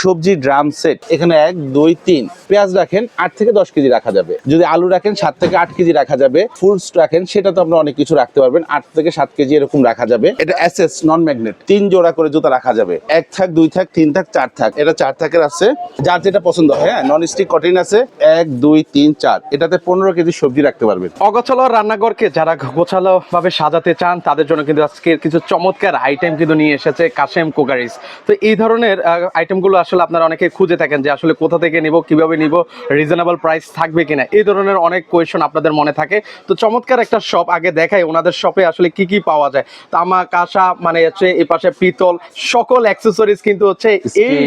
সবজি, drum set, এখানে এক, দুই, তিন। পেঁয়াজ রাখেন আট থেকে দশ কেজি রাখা যাবে। যদি আলু রাখেন সাত থেকে আট কেজি রাখা যাবে। ফ্রুটস রাখেন, সেটা তো আপনারা অনেক কিছু রাখতে পারবেন, আট থেকে সাত কেজি এরকম রাখা যাবে। এটা এসএস নন ম্যাগনেট তিন জোড়া করে জুতা রাখা যাবে। এক থাক, দুই থাক, তিন থাক, চার থাক। এটা চার থাকের আছে। যার যেটা পছন্দ হ্যাঁ নন স্টিক কঠিন আছে। এক, দুই, তিন, চার। এটাতে পনেরো কেজি সবজি রাখতে পারবেন। অগোছালো রান্নাঘরকে যারা গোছালো ভাবে সাজাতে চান, তাদের জন্য কিন্তু আজকে কিছু চমৎকার আইটেম কিন্তু নিয়ে এসেছে কাশেম কুকারিস। তো এই ধরনের আইটেমগুলো আসলে আপনারা অনেকে খুঁজে থাকেন যে আসলে কোথা থেকে নিব কীভাবে নিব রিজনেবল প্রাইস থাকবে কিনা। এই ধরনের অনেক কোয়েশন আপনাদের মনে থাকে। তো চমৎকার একটা শপ আগে দেখাই ওনাদের শপে আসলে কি কি পাওয়া যায়। তামা কাঁসা মানে হচ্ছে এই পাশে পিতল সকল অ্যাক্সেসরিজ কিন্তু হচ্ছে এই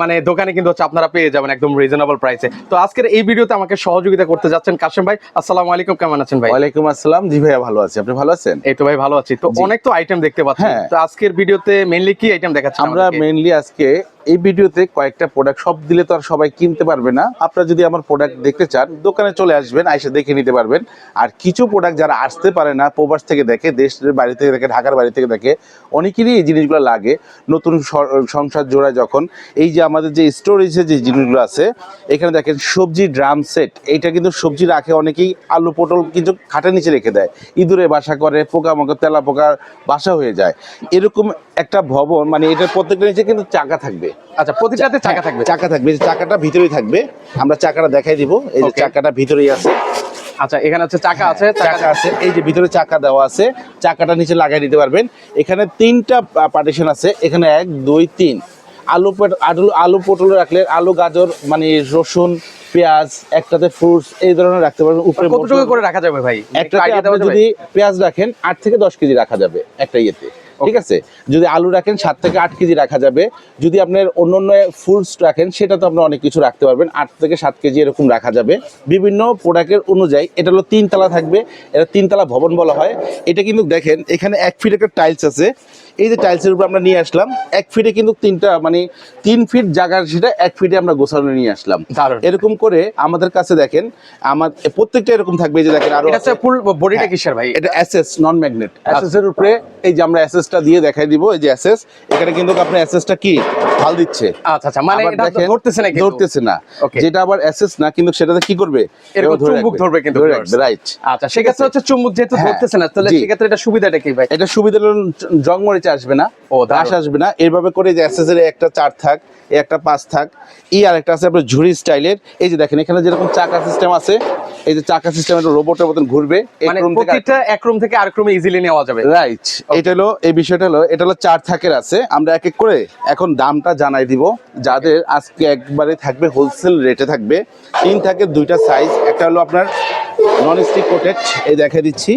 মানে দোকানে কিন্তু হচ্ছে আপনারা পেয়ে যাবেন একদম রিজনেবল প্রাইসে তো আজকের এই ভিডিওতে আমাকে সহযোগিতা করতে যাচ্ছেন কাশেম ভাই। আসসালামু আলাইকুম কেমন আছেন ভাই? ওয়ালাইকুম আসসালাম। জি ভাইয়া ভালো আছি। আপনি ভালো আছেন? এই তো ভাই ভালো আছি। তো অনেক তো আইটেম দেখতে পাচ্ছি। হ্যাঁ। তো আজকের ভিডিওতে মেইনলি কি আইটেম দেখাচ্ছেন আমরা মেইনলি আজকে এই ভিডিওতে কয়েকটা প্রোডাক্ট সব দিলে তো আর সবাই কিনতে পারবে না। আপনারা যদি আমার প্রোডাক্ট দেখতে চান, দোকানে চলে আসবেন এসে দেখে নিতে পারবেন। আর কিছু প্রোডাক্ট যারা আসতে পারে না, প্রবাস থেকে দেখে, দেশের বাড়ি থেকে দেখে, ঢাকার বাড়ি থেকে দেখে, অনেকেরই এই জিনিসগুলো লাগে। নতুন সংসার জোড়ায় যখন, এই যে আমাদের যে স্টোরেজের যে জিনিসগুলো আছে, এখানে দেখেন সবজি ড্রাম সেট এইটা কিন্তু সবজি রাখে অনেকেই আলু, পটল কিন্তু খাটের নিচে রেখে দেয়। ইঁদুরে বাসা করে, পোকামাকড় তেলা পোকার বাসা হয়ে যায়। এরকম একটা ভবন মানে এটার প্রত্যেকটা নিচে কিন্তু চাকা থাকবে। আচ্ছা প্রতিটাতে চাকা হ্যাঁ, থাকবে? চাকা থাকবে এই চাকাটা ভিতরেই থাকবে। আমরা চাকাটা দেখাই দিব এই যে চাকাটা ভিতরেই আছে। আচ্ছা এখানে হচ্ছে চাকা আছে চাকা আছে এই যে ভিতরে চাকা দেওয়া আছে চাকাটা নিচে লাগাই দিতে পারবেন। এখানে তিনটা পার্টিশন আছে এখানে এক দুই তিন। আলু আলু আলু পটল রাখলে আলু গাজর মানে রসুন পেঁয়াজ একটাতে ফ্রুটস এই ধরনের রাখতে পারবেন উপরে কতটুকু করে রাখা যাবে ভাই? একটু একটাতে আপনি যদি পেঁয়াজ রাখেন আট থেকে দশ কেজি রাখা যাবে একটা ইয়েতে। ঠিক আছে? যদি আলু রাখেন সাত থেকে আট কেজি রাখা যাবে। যদি আপনার অন্য অন্য ফুডস রাখেন সেটা তো আপনি অনেক কিছু রাখতে পারবেন। আট থেকে সাত কেজি এরকম রাখা যাবে। বিভিন্ন প্রোডাক্টের অনুযায়ী এটা হলো তিনতলা থাকবে। এটা তিনতলা ভবন বলা হয়। এটা কিন্তু দেখেন এখানে এক ফিট একটা টাইলস আছে। এই যে টাইলসের উপর আমরা নিয়ে আসলাম এক ফিটে কিন্তু তিনটা মানে তিন ফিট জায়গার সেটা এক ফিটে আমরা গোছানো নিয়ে আসলাম। এরকম করে আমাদের কাছে দেখেন আমার প্রত্যেকটা এরকম থাকবে যে দেখেন আরও। ফুল বডিটা হ্যাঁ, কিসের ভাই? এটা অ্যাসেস নন ম্যাগনেট অ্যাসেসের উপরে এই যে আমরা অ্যাসেসটা দিয়ে দেখাই দিব এই যে অ্যাসেস এখানে কিন্তু আপনার অ্যাসেসটা কি? হাল দিচ্ছে। আচ্ছা আচ্ছা মানে এটা ধরতেছে না ধরতেছে না। যেটা আবার অ্যাসেস না কিন্তু সেটাতে কি করবে? এরকম চুম্বক ধরবে কিন্তু রাইট আচ্ছা সেক্ষেত্রে হচ্ছে চুম্বক যেহেতু হ্যাঁ, ধরতেছে না তাহলে জি। সেক্ষেত্রে এটা সুবিধাটা কি ভাই? এটা সুবিধা হলো জং মরিচে আসবে না ও। ঘাস আসবে না। এইভাবে করে যে অ্যাসেসের একটা চার থাক একটা পাঁচ থাক এই আর একটা আছে আপনার ঝুড়ি স্টাইলের এই যে দেখেন এখানে যেরকম চাকা সিস্টেম আছে এই যে চাকা সিস্টেম একটা রোবটের মতন ঘুরবে এক রুম থেকে প্রতিটা এক রুম থেকে আরেক রুমে ইজিলি নেওয়া যাবে। রাইট এটা হলো এই বিষয়টা হলো এটা হলো চার থাকের আছে। আমরা এক এক করে এখন দামটা জানাই দিব। যাদের আজকে একবারে থাকবে হোলসেল রেটে থাকবে তিন থাকে দুইটা সাইজ একটা হলো আপনার নন স্টিক কোটেড এই দেখা দিচ্ছি।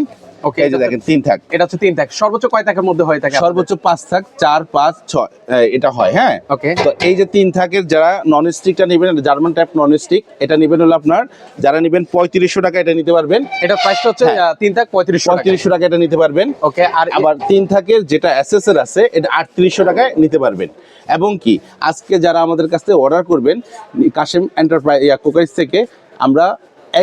Okay, এই যে দেখেন তিন থাক। এটা হচ্ছে তিন থাক। সর্বোচ্চ কয় থাকের মধ্যে হয়ে থাকে সর্বোচ্চ পাঁচ থাক চার পাঁচ ছয়। এটা হয় হ্যাঁ? ওকে তো এই যে তিন থাকের যারা নন স্টিকটা নেবেন জার্মান টাইপ নন স্টিক এটা নেবেন হলো আপনার যারা নেবেন পঁয়ত্রিশশো টাকা এটা নিতে পারবেন। এটা প্রাইসটা হচ্ছে হ্যাঁ। তিন থাক পঁয়ত্রিশশো পঁয়ত্রিশশো টাকা এটা নিতে পারবেন। ওকে আর আবার তিন থাকের যেটা এসএসএর আছে এটা আটত্রিশশো টাকায় নিতে পারবেন। এবং কি আজকে যারা আমাদের কাছ থেকে অর্ডার করবেন কাশেম এন্টারপ্রাইজ কুকারিজ থেকে আমরা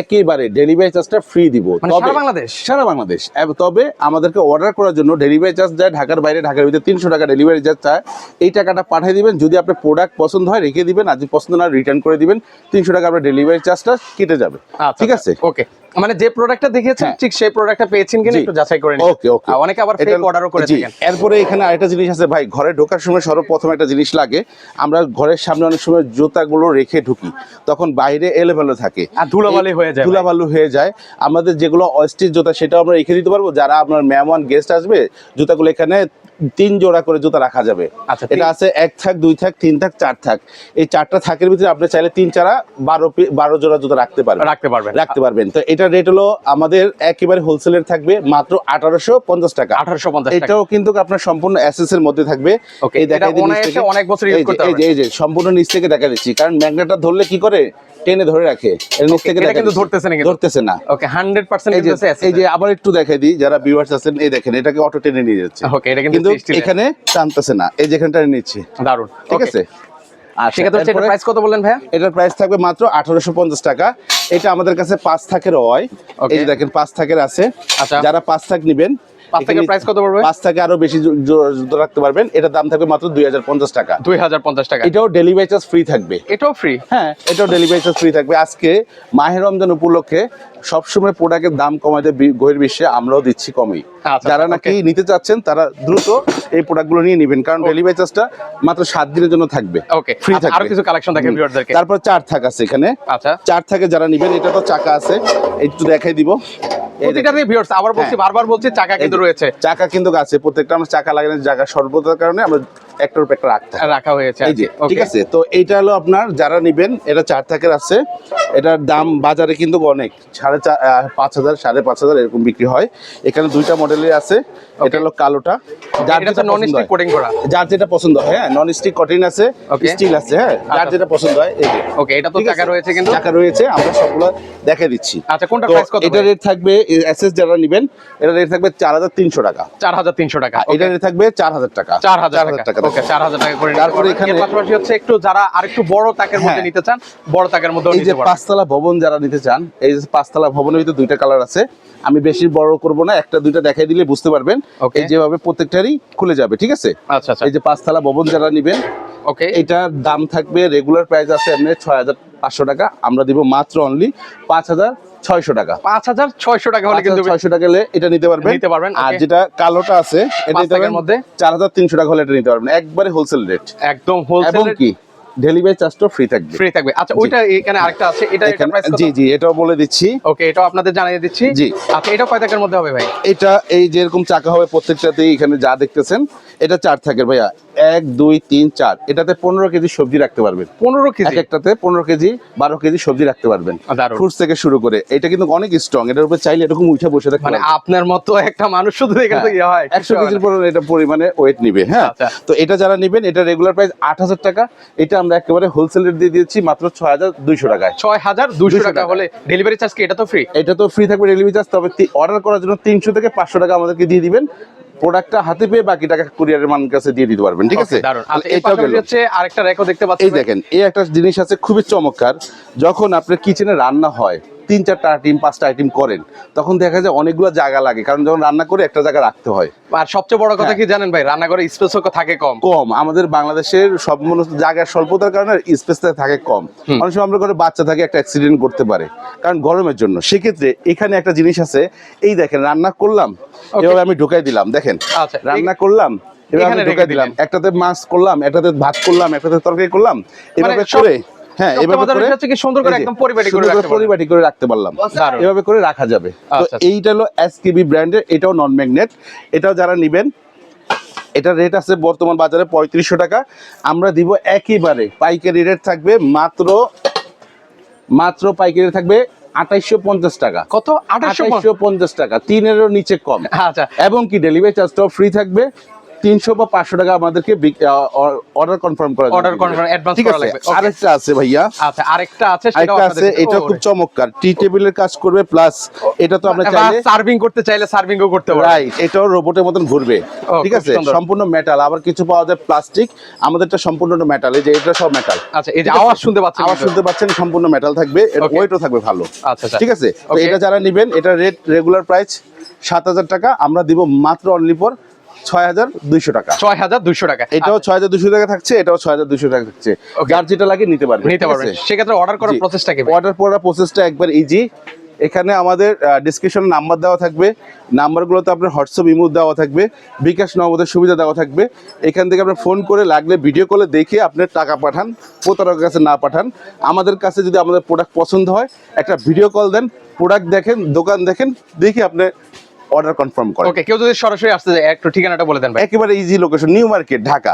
একেবারে ডেলিভারি চার্জটা ফ্রি দিব। তবে বাংলাদেশ? সারা বাংলাদেশ। তবে আমাদেরকে অর্ডার করার জন্য ডেলিভারি চার্জ যায় ঢাকার বাইরে ঢাকার ভিতরে তিনশো টাকা ডেলিভারি চার্জ চায়। এই টাকাটা পাঠিয়ে দিবেন যদি আপনার প্রোডাক্ট পছন্দ হয় রেখে দিবেন। আর যদি পছন্দ না রিটার্ন করে দিবেন। তিনশো টাকা আপনার ডেলিভারি চার্জটা কেটে যাবে। ঠিক আছে? ওকে মানে যে প্রোডাক্টটা দেখিয়েছেন হ্যাঁ। ঠিক সেই প্রোডাক্টটা পেয়েছেন কিনা। একটু যাচাই করে নিন। ওকে ওকে। অনেকে আবার ফেক অর্ডারও করে থাকেন। এরপরে এখানে আরেকটা জিনিস আছে ভাই ঘরে ঢোকার সময় সর্বপ্রথম একটা জিনিস লাগে আমরা ঘরের সামনে অনেক সময় জুতাগুলো রেখে ঢুকি তখন বাইরে এলোমেলো থাকে। আর ধুলাবালি হয়ে যায়। ধুলাবালু হয়ে যায়। আমাদের যেগুলো অস্টিচ জুতা সেটাও আমরা রেখে দিতে পারব। যারা আপনার মেহমান গেস্ট আসবে জুতাগুলো এখানে তিন জোড়া করে জুতা রাখা যাবে। আচ্ছা, এটা আছে এক থাক দুই থাক তিন থাক চার থাক। এই চারটা থাকের ভিতরে আপনি চাইলে তিন চারা বারো বারো জোড়া জুতা রাখতে পারবেন। রাখতে পারবেন। রাখতে পারবেন। তো এটা রেট হলো আমাদের একেবারে হোলসেলের থাকবে মাত্র আঠারোশো পঞ্চাশ টাকা। আঠারোশো পঞ্চাশ এটাও কিন্তু আপনার সম্পূর্ণ অ্যাসেস এর মধ্যে থাকবে। এই দেখা অনেক বছর এই যে এই যে সম্পূর্ণ নিচ থেকে দেখা দিচ্ছি। কারণ ম্যাগনেটটা ধরলে কি করে? টেনে ধরে রাখে। এর নিচ থেকে এটা দেখা কিন্তু ধরতেছে না ধরতেছে না। ওকে হান্ড্রেড পার্সেন্ট এই যে আবার একটু দেখাই দিই। যারা ভিউয়ার্স আছেন এই দেখেন এটাকে অটো টেনে নিয়ে যাচ্ছে। ওকে এটা কিন্তু এখানে টানতেছে না। এই যেখানটা নিচ্ছি। দারুণ ঠিক আছে? আর সেক্ষেত্রে হচ্ছে এরপরে- প্রাইস কত বললেন ভাইয়া? এটার প্রাইস থাকবে মাত্র আঠারোশো পঞ্চাশ টাকা। এটা আমাদের কাছে পাঁচ থাকের হয়। এই যে দেখেন পাঁচ থাকের আছে। আচ্ছা। যারা পাঁচ থাক নিবেন পাঁচ টাকার প্রাইস কত পড়বে? পাঁচ থেকে আরও বেশি জুতো রাখতে পারবেন। দাম থাকবে মাত্র দুই হাজার পঞ্চাশ টাকা। দুই হাজার পঞ্চাশ টাকা। এটাও ডেলিভারি চার্জ ফ্রি থাকবে। এটাও ফ্রি হ্যাঁ এটাও ডেলিভারি চার্জ ফ্রি থাকবে। আজকে রমজান উপলক্ষে সবসময় প্রোডাক্টের দাম কমাতে বিশ্বে আমরাও দিচ্ছি কমই। আচ্ছা, যারা নাকি okay. নিতে চাচ্ছেন তারা দ্রুত এই প্রোডাক্টগুলো নিয়ে নেবেন। কারণ ডেলিভারি চার্জটা মাত্র সাত দিনের জন্য থাকবে। ওকে ফ্রি থাকবে। আরও কিছু কালেকশন দেখেন ভিউয়ারদেরকে তারপর চার থাক আছে এখানে। আচ্ছা। চার থাকে যারা নিবেন এটা তো চাকা আছে। একটু দেখাই দিব। এই প্রতিটা দেখেন। ভিউয়ার্স আবার বলছি হ্যাঁ। বারবার বলছি চাকা কিন্তু রয়েছে। চাকা কিন্তু আছে প্রত্যেকটা আমরা চাকা লাগানোর জায়গা সর্বতার কারণে আমরা একটার উপর একটা রাখতে রাখা হয়েছে। এই যে ঠিক আছে তো এইটা হলো আপনার যারা নিবেন এটা চার থাকের আছে। এটার দাম বাজারে কিন্তু অনেক। সাড়ে চার পাঁচ হাজার সাড়ে পাঁচ হাজার এরকম বিক্রি হয়। এখানে দুইটা মডেলের আছে। এটা হলো কালোটা। যার যেটা নন স্টিক হয়। কোটিং করা। যার যেটা পছন্দ হয় হ্যাঁ নন স্টিক কঠিন আছে. স্টিল আছে হ্যাঁ যার আচ্ছা। যেটা পছন্দ হয় এই ওকে এটা তো আছে? রয়েছে কিন্তু। চাকা রয়েছে আমরা সবগুলো দেখে দিচ্ছি। আচ্ছা কোনটা প্রাইস কত এটা রেট থাকবে এসএস যারা নিবেন এটা রেট থাকবে চার হাজার তিনশো টাকা। চার হাজার তিনশো টাকা এটা রেট থাকবে চার হাজার টাকা। চার হাজার টাকা টাকা ওকে চার হাজার টাকা করে তারপরে এখানে- পাশাপাশি হচ্ছে একটু যারা আরেকটু বড় তাকের মধ্যে হ্যাঁ। নিতে চান বড় তাকের মধ্যেও এই যে নিতে পারবেন। পাঁচতলা ভবন যারা নিতে চান এই যে পাঁচতলা ভবনের ভিতরে দুইটা কালার আছে। আমি বেশি বড় করব না একটা দুইটা দেখাই দিলে বুঝতে পারবেন. এই যেভাবে প্রত্যেকটারই খুলে যাবে ঠিক আছে? আচ্ছা আচ্ছা। এই যে পাঁচতলা ভবন যারা নিবেন ওকে এটার দাম থাকবে রেগুলার প্রাইস আছে এমনি ছয় হাজার পাঁচশো টাকা। আমরা দিব মাত্র অনলি পাঁচ হাজার ছয়শো টাকা। পাঁচ হাজার ছয়শো টাকা হলে কিন্তু ছয়শো টাকা হলে এটা নিতে পারবেন। নিতে পারবেন, আর যেটা কালোটা আছে এটা নিতে পারবেন মধ্যে? চার হাজার তিনশো টাকা হলে এটা নিতে পারবেন। একবারে হোলসেল রেট একদম এবং হোলসেল কি? ডেলিভারি চার্জটা ফ্রি থাকবে। ফ্রি থাকবে। আচ্ছা ওইটা এখানে আরেকটা আছে এটা জি জি এটাও বলে দিচ্ছি। ওকে এটাও আপনাদের জানিয়ে দিচ্ছি। জি। আচ্ছা এটা কয় টাকার মধ্যে হবে ভাই? এটা এই যেরকম চাকা হবে প্রত্যেকটাতেই এখানে যা দেখতেছেন এটা চার থাকে ভাইয়া। এক দুই তিন চার। এটাতে পনেরো কেজি সবজি রাখতে পারবেন। পনেরো কেজি? একটাতে পনেরো কেজি বারো কেজি সবজি রাখতে পারবেন। ফ্রুটস থেকে শুরু করে। এটা কিন্তু অনেক স্ট্রং এটার উপরে চাইলে এরকম উঠে বসে থাকে মানে আপনার মতো একটা মানুষ শুধু এখানে ইয়ে হয়। একশো কেজির পর এটা পরিমাণে ওয়েট নিবে হ্যাঁ। আচ্ছা। তো এটা যারা নেবেন এটা রেগুলার প্রাইস আট হাজার টাকা। এটা আমরা একেবারে হোলসেল রেট দিয়ে দিয়েছি মাত্র ছয় হাজার দুইশো টাকায়। ছয় হাজার দুইশো টাকা। হলে ডেলিভারি চার্জ কি? এটা তো ফ্রি এটা তো ফ্রি থাকবে ডেলিভারি চার্জ তবে অর্ডার করার জন্য তিনশো থেকে পাঁচশো টাকা আমাদেরকে দিয়ে দিবেন। প্রোডাক্টটা হাতে পেয়ে বাকি টাকা কুরিয়ারের মান কাছে দিয়ে দিতে পারবেন ঠিক আছে? আচ্ছা এর এটাও গেল। হচ্ছে আরেকটা রেকর্ড দেখতে পাচ্ছি এই দেখেন এই একটা জিনিস আছে খুবই চমৎকার। যখন আপনার কিচেনে রান্না হয় তিন চারটা আইটেম পাঁচটা আইটেম করেন তখন দেখা যায় অনেকগুলো জায়গা লাগে। কারণ যখন রান্না করে একটা জায়গা রাখতে হয়। আর সবচেয়ে বড় কথা হ্যাঁ। কি জানেন ভাই? রান্নাঘরে স্পেসও থাকে কম। কম। আমাদের বাংলাদেশের সব মূলত জায়গার স্বল্পতার কারণে স্পেসটা থাকে কম। অনেক সময় আমরা করে বাচ্চা থাকে একটা অ্যাক্সিডেন্ট করতে পারে কারণ গরমের জন্য। সেক্ষেত্রে এখানে একটা জিনিস আছে এই দেখেন রান্না করলাম এভাবে আমি ঢুকাই দিলাম দেখেন। আচ্ছা, রান্না করলাম এবার আমি ঢুকাই দিলাম। একটাতে মাছ করলাম একটাতে ভাত করলাম একটাতে তরকারি করলাম এভাবে মানে করে হ্যাঁ এভাবে করে হচ্ছে কি সুন্দর করে একদম পরিপাটি করে রাখতে পরিপাটি করে রাখতে পারলাম। এভাবে করে রাখা যাবে। তো আচ্ছা, আচ্ছা। এইটা হলো এসকেবি ব্র্যান্ডের এটাও নন ম্যাগনেট এটাও যারা নিবেন এটা রেট আছে বর্তমান বাজারে পঁয়ত্রিশশো টাকা। আমরা দিব একইবারে পাইকারি রেট থাকবে মাত্র মাত্র পাইকারি থাকবে পঞ্চাশ টাকা। কত? পঞ্চাশ? টাকা তিনেরও নিচে কম। আচ্ছা। এবং কি ডেলিভারি চার্জটাও ফ্রি থাকবে। তিনশো বা পাঁচশো টাকা আমাদেরকে অর্ডার কনফার্ম করা confirm, advance ঠিক করা লাগবে। আরেকটা আছে ভাইয়া। আচ্ছা আরেকটা আছে আরেকটা আছে এটা খুব চমৎকার। টি টেবিলের কাজ করবে প্লাস এটা তো আমরা চাইলে সার্ভিং করতে চাইলে সার্ভিংও করতে পারবেন রাইট এটাও রোবটের মতন ঘুরবে। ঠিক আছে? সম্পূর্ণ মেটাল আবার কিছু পাওয়া যায় প্লাস্টিক আমাদেরটা সম্পূর্ণ মেটাল এই যে এটা সব মেটাল আচ্ছা এই যে আওয়াজ শুনতে পাচ্ছেন আওয়াজ শুনতে পাচ্ছেন সম্পূর্ণ মেটাল থাকবে ওয়েটও থাকবে ভালো। আচ্ছা আচ্ছা। ঠিক আছে? তো এটা যারা নেবেন এটা রেট রেগুলার প্রাইস সাত হাজার টাকা আমরা দিব মাত্র অনলি ফর ছয় হাজার দুইশো টাকা। ছয় হাজার দুইশো টাকা। এটাও ছয় হাজার টাকা থাকছে এটাও ছয় হাজার টাকা থাকছে। Okay. যার যেটা লাগে নিতে পারবেন নিতে পারবেন সেক্ষেত্রে অর্ডার করার প্রসেসটা কি অর্ডার করার প্রসেসটা একবার ইজি এখানে আমাদের ডিসক্রিপশন নাম্বার দেওয়া থাকবে নাম্বারগুলোতে আপনার হোয়াটসঅ্যাপ ইমো দেওয়া থাকবে বিকাশ নগদের সুবিধা দেওয়া থাকবে। এখান থেকে আপনার ফোন করে লাগলে ভিডিও কলে দেখে আপনার টাকা পাঠান প্রতারকের কাছে না পাঠান। আমাদের কাছে যদি আমাদের প্রোডাক্ট পছন্দ হয় একটা ভিডিও কল দেন প্রোডাক্ট দেখেন দোকান দেখেন দেখে আপনি অর্ডার কনফার্ম করে ওকে কেউ যদি সরাসরি আসতে যায় একটু ঠিকানাটা বলে দেন ভাই। একেবারে easy location New Market Dhaka.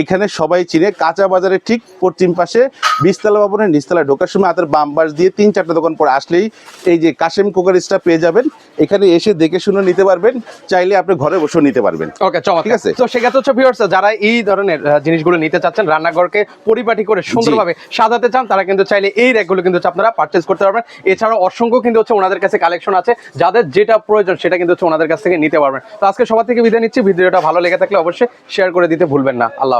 এখানে সবাই চিনে কাঁচা বাজারের ঠিক পশ্চিম পাশে বিশতলা ভবনের নিচতলায় ঢোকার সময় হাতের বাম পাশ দিয়ে তিন চারটা দোকান পরে আসলেই এই যে কাশেম কোকারিসটা পেয়ে যাবেন এখানে এসে দেখে শুনে নিতে পারবেন চাইলে আপনি ঘরে বসেও নিতে পারবেন। ওকে ঠিক আছে। তো সেক্ষেত্রে হচ্ছে ভিউয়ার্স যারা এই ধরনের জিনিসগুলো নিতে চাচ্ছেন রান্নাঘরকে পরিপাটি করে সুন্দরভাবে সাজাতে চান তারা কিন্তু চাইলে এই র্যাকগুলো কিন্তু আপনারা পারচেজ করতে পারবেন। এছাড়াও অসংখ্য কিন্তু হচ্ছে ওনাদের কাছে কালেকশন আছে যাদের যেটা প্রয়োজন সেটা কিন্তু হচ্ছে ওনাদের কাছ থেকে নিতে পারবেন। তো আজকে সবার থেকে বিদায় নিচ্ছি ভিডিওটা ভালো লেগে থাকলে অবশ্যই শেয়ার করে দিতে ভুলবেন না। আল্লাহ